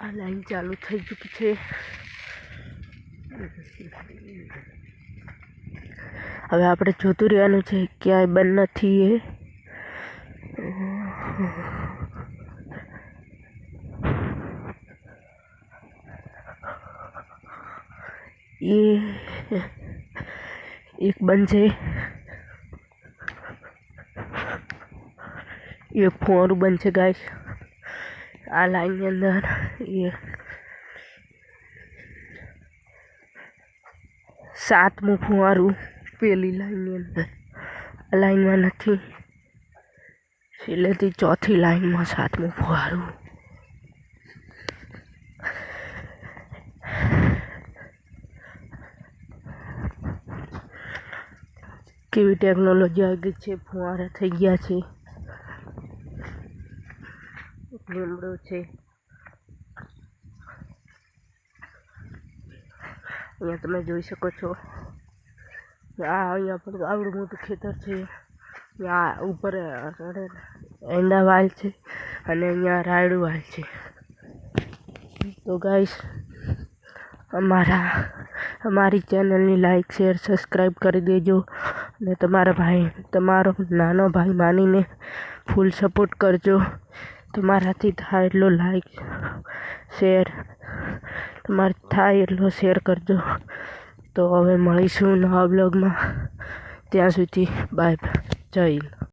આ લાઈન ચાલુ થઈ ચૂકી છે. હવે આપણે જોતું રહેવાનું છે ક્યાંય બંધ નથી એ. એ એક બંધ છે. એક ફોર છે ગાઈસ આ લાઈનની અંદર એ સાતમું ફુવારું પેલી લાઈનની અંદર આ લાઈનમાં નથી છેલ્લેથી ચોથી લાઈનમાં સાતમું ફુવારું કેવી ટેકનોલોજી આવી ગઈ છે ફુવારા થઈ ગયા છે લીમડો છે. અહીંયા તમે જોઈ શકો છો. આ અહીંયા પણ આવડું મોટું ખેતર છે. ત્યાં ઉપર એંડા વાલ છે અને અહીંયા રાયડું વાલ છે. તો ગાઈસ, અમારા, અમારી ચેનલની લાઈક, શેર, સબસ્ક્રાઈબ કરી દેજો. અને તમારા ભાઈ, તમારો નાનો ભાઈ માનીને ફૂલ સપોર્ટ કરજો. તમારાથી થાય એટલો લાઈક શેર તમારે થાય એટલો શેર કરજો. તો હવે મળીશું નવા બ્લોગમાં ત્યાં સુધી બાય જય